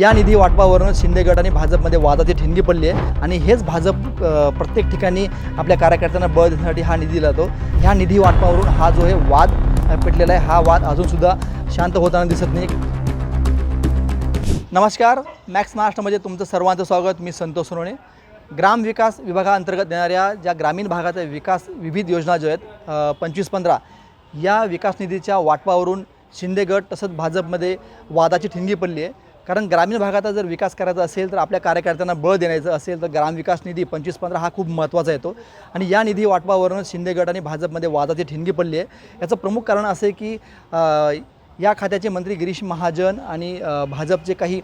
या निधी वाटपावरून शिंदे गट आणि भाजपमध्ये वादाची ठिणगी पडली आहे. आणि हेच भाजप प्रत्येक ठिकाणी आपल्या कार्यकर्त्यांना बळ देण्यासाठी हा निधी दिला जातो ह्या निधी वाटपावरून हा जो आहे वाद पेटलेला आहे हा वाद अजूनसुद्धा शांत होताना दिसत नाही. नमस्कार मॅक्स महाराष्ट्रामध्ये तुमचं सर्वांचं स्वागत. मी संतोष सोनवणे. ग्राम विकास विभागाअंतर्गत येणाऱ्या ज्या ग्रामीण भागाचा विकास विविध योजना ज्या आहेत पंचवीस पंधरा या विकास निधीच्या वाटपावरून शिंदे गट तसंच भाजपमध्ये वादाची ठिणगी पडली आहे. कारण ग्रामीण भागाचा जर विकास करायचा असेल तर आपल्या कार्यकर्त्यांना बळ देण्याचं असेल तर ग्रामविकास निधी पंचवीस पंधरा हा खूप महत्त्वाचा येतो. आणि या निधी वाटपावरून शिंदे गट आणि भाजपमध्ये वादाची ठिणगी पडली आहे. याचं प्रमुख कारण असं आहे की या खात्याचे मंत्री गिरीश महाजन आणि भाजपचे काही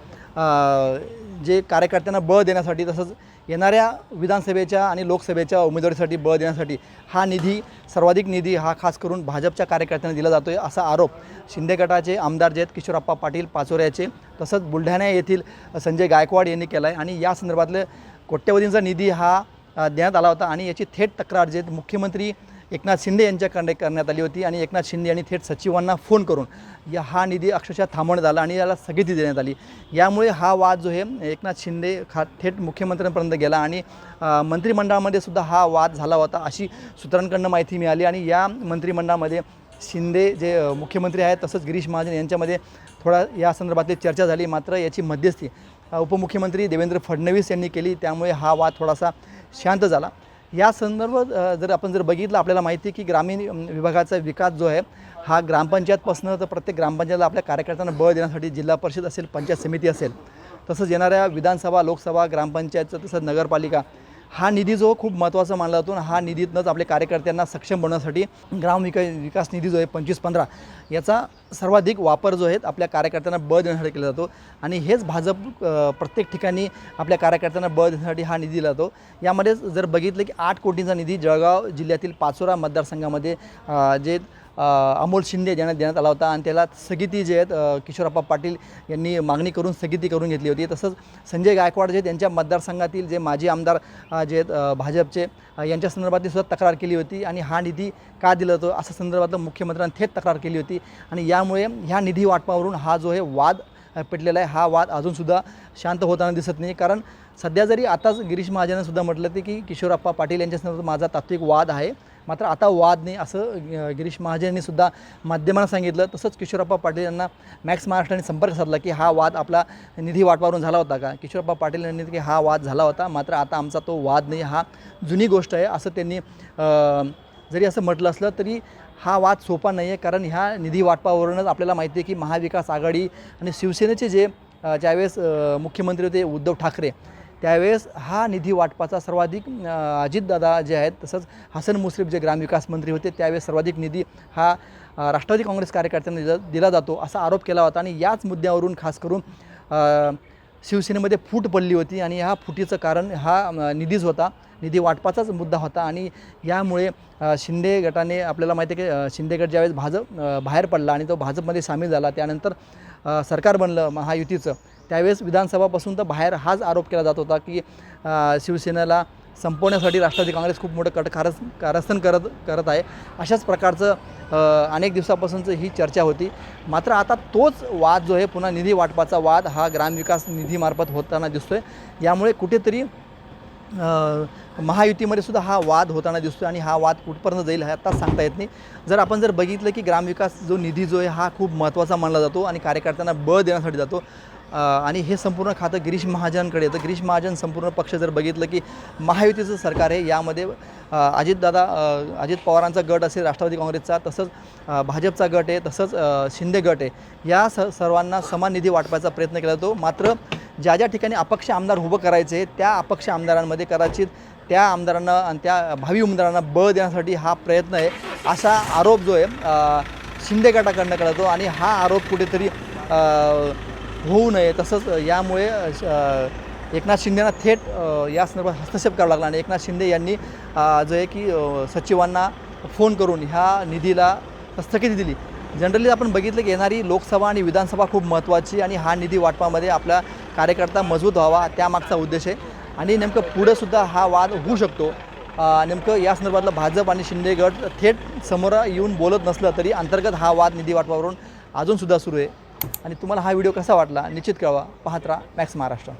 जे कार्यकर्त्यांना बळ देण्यासाठी तसंच येणाऱ्या विधानसभेच्या आणि लोकसभेच्या उमेदवारीसाठी बळ देण्यासाठी हा निधी सर्वाधिक निधी हा खास करून भाजपच्या कार्यकर्त्यांना दिला जातो आहे असा आरोप शिंदे गटाचे आमदार जे आहेत किशोरप्पा पाटील पाचोऱ्याचे तसंच बुलढाणा येथील संजय गायकवाड यांनी केला आहे आणि या संदर्भातलं कोट्यवधींचा निधी हा देण्यात आला होता आणि याची थेट तक्रार जे आहेत मुख्यमंत्री एकनाथ शिंदे यांच्याकडे करण्यात आली होती आणि एकनाथ शिंदे यांनी थेट सचिवांना फोन करून या हा निधी अक्षरशः थांबवण्यात आला आणि याला स्थगिती देण्यात आली. यामुळे हा वाद जो आहे एकनाथ शिंदे खा थेट मुख्यमंत्र्यांपर्यंत गेला आणि मंत्रिमंडळामध्ये सुद्धा हा वाद झाला होता अशी सूत्रांकडनं माहिती मिळाली आणि या मंत्रिमंडळामध्ये शिंदे जे मुख्यमंत्री आहेत तसंच गिरीश महाजन यांच्यामध्ये थोडा या संदर्भातली चर्चा झाली. मात्र याची मध्यस्थी उपमुख्यमंत्री देवेंद्र फडणवीस यांनी केली. त्यामुळे हा वाद थोडासा शांत झाला. या संदर्भात जर आपण जर बघितलं आपल्याला माहिती आहे की ग्रामीण विभागाचा विकास जो आहे हा ग्रामपंचायतपासून तर प्रत्येक ग्रामपंचायतला आपल्या कार्यकर्त्यांना बळ देण्यासाठी जिल्हा परिषद असेल पंचायत समिती असेल तसंच येणाऱ्या विधानसभा लोकसभा ग्रामपंचायतचं तसंच नगरपालिका हा निधी जो खूप महत्त्वाचा मानला जातो हा निधीतनंच आपल्या कार्यकर्त्यांना सक्षम बनवण्यासाठी ग्राम विका विकास निधी जो आहे पंचवीस पंधरा याचा सर्वाधिक वापर जो आहे आपल्या कार्यकर्त्यांना बळ देण्यासाठी केला जातो. आणि हेच भाजप प्रत्येक ठिकाणी आपल्या कार्यकर्त्यांना बळ देण्यासाठी हा निधी दिला जातो. यामध्ये जर बघितलं की आठ कोटींचा निधी जळगाव जिल्ह्यातील पाचोरा मतदारसंघामध्ये जे अमोल शिंदे यांना देण्यात आला होता आणि त्याला स्थगिती जे आहेत किशोरप्पा पाटील यांनी मागणी करून स्थगिती करून घेतली होती. तसंच संजय गायकवाड जे त्यांच्या मतदारसंघातील जे माजी आमदार जे आहेत भाजपचे यांच्या संदर्भातली सुद्धा तक्रार केली होती आणि हा निधी का दिला जातो अशा संदर्भातलं मुख्यमंत्र्यांनी थेट तक्रार केली होती. आणि यामुळे ह्या निधी वाटपावरून हा जो आहे वाद पेटलेला आहे हा वाद अजूनसुद्धा शांत होताना दिसत नाही. कारण सध्या जरी आताच गिरीश महाजनसुद्धा म्हटलं ते की किशोरप्पा पाटील यांच्या संदर्भात माझा तात्विक वाद आहे. मात्र आता वाद नाही असं गिरीश महाजन यांनी सुद्धा माध्यमांना सांगितलं. तसंच किशोरप्पा पाटील यांना मॅक्स महाराष्ट्राने संपर्क साधला की हा वाद आपला निधी वाटपावरून झाला होता का? किशोरप्पा पाटील यांनी की हा वाद झाला होता मात्र आता आमचा तो वाद नाही हा जुनी गोष्ट आहे असं त्यांनी जरी असं म्हटलं असलं तरी हा वाद सोपा नाही आहे. कारण ह्या निधी वाटपावरूनच आपल्याला माहिती आहे की महाविकास आघाडी आणि शिवसेनेचे जे ज्यावेळेस मुख्यमंत्री होते उद्धव ठाकरे त्यावेळेस हा निधी वाटपाचा सर्वाधिक अजितदादा जे आहेत तसंच हसन मुश्रीफ जे ग्रामविकास मंत्री होते त्यावेळेस सर्वाधिक निधी हा राष्ट्रवादी काँग्रेस कार्यकर्त्यांना दिला दिला जातो असा आरोप केला होता. आणि याच मुद्द्यावरून खास करून शिवसेनेमध्ये फूट पडली होती आणि ह्या फुटीचं कारण हा निधीच होता. निधी वाटपाचाच मुद्दा होता आणि यामुळे शिंदे गटाने आपल्याला माहिती आहे की शिंदे गट ज्यावेळेस भाजप बाहेर पडला आणि तो भाजपमध्ये सामील झाला त्यानंतर सरकार बनलं महायुतीचं. त्यावेळेस विधानसभापासून तर बाहेर हाच आरोप केला जात होता की शिवसेनेला संपवण्यासाठी राष्ट्रवादी काँग्रेस खूप मोठं कट कारस कारस्थान करत करत आहे. अशाच प्रकारचं अनेक दिवसापासूनचं ही चर्चा होती. मात्र आता तोच वाद जो आहे पुन्हा निधी वाटपाचा वाद हा ग्रामविकास निधीमार्फत होताना दिसतोय. यामुळे कुठेतरी महायुतीमध्ये सुद्धा हा वाद होताना दिसतो आणि हा वाद कुठपर्यंत जाईल हे आत्ताच सांगता येत नाही. जर आपण जर बघितलं की ग्रामविकास जो निधी जो आहे हा खूप महत्त्वाचा मानला जातो आणि कार्यकर्त्यांना बळ देण्यासाठी जातो. आणि हे संपूर्ण खातं गिरीश महाजनकडे येतं. गिरीश महाजन संपूर्ण पक्ष जर बघितलं की महायुतीचं सरकार आहे यामध्ये अजितदादा अजित पवारांचा गट असेल राष्ट्रवादी काँग्रेसचा तसंच भाजपचा गट आहे तसंच शिंदे गट आहे. या स सर्वांना समान निधी वाटपाचा प्रयत्न केला जातो. मात्र ज्या ज्या ठिकाणी अपक्ष आमदार उभं करायचे त्या अपक्ष आमदारांमध्ये कदाचित त्या आमदारांना आणि त्या भावी उमेदवारांना बळ देण्यासाठी हा प्रयत्न आहे असा आरोप जो आहे शिंदे गटाकडनं केला जातो. आणि हा आरोप कुठेतरी होऊ नये. तसंच यामुळे श- एकनाथ शिंदेना थेट या संदर्भात हस्तक्षेप करावा लागला. आणि एकनाथ शिंदे यांनी जो आहे की सचिवांना फोन करून ह्या निधीला स्थगिती दिली. जनरली आपण बघितलं की येणारी लोकसभा आणि विधानसभा खूप महत्त्वाची आणि हा निधी वाटपामध्ये आपला कार्यकर्ता मजबूत व्हावा त्यामागचा उद्देश आहे. आणि नेमकं पुढंसुद्धा हा वाद होऊ शकतो. नेमकं या संदर्भातलं भाजप आणि शिंदे गट थेट समोर येऊन बोलत नसलं तरी अंतर्गत हा वाद निधी वाटपावरून अजूनसुद्धा सुरू आहे. आणि तुम्हाला हा व्हिडिओ कसा वाटला निश्चित कळवा. पाहत राहा मॅक्स महाराष्ट्र.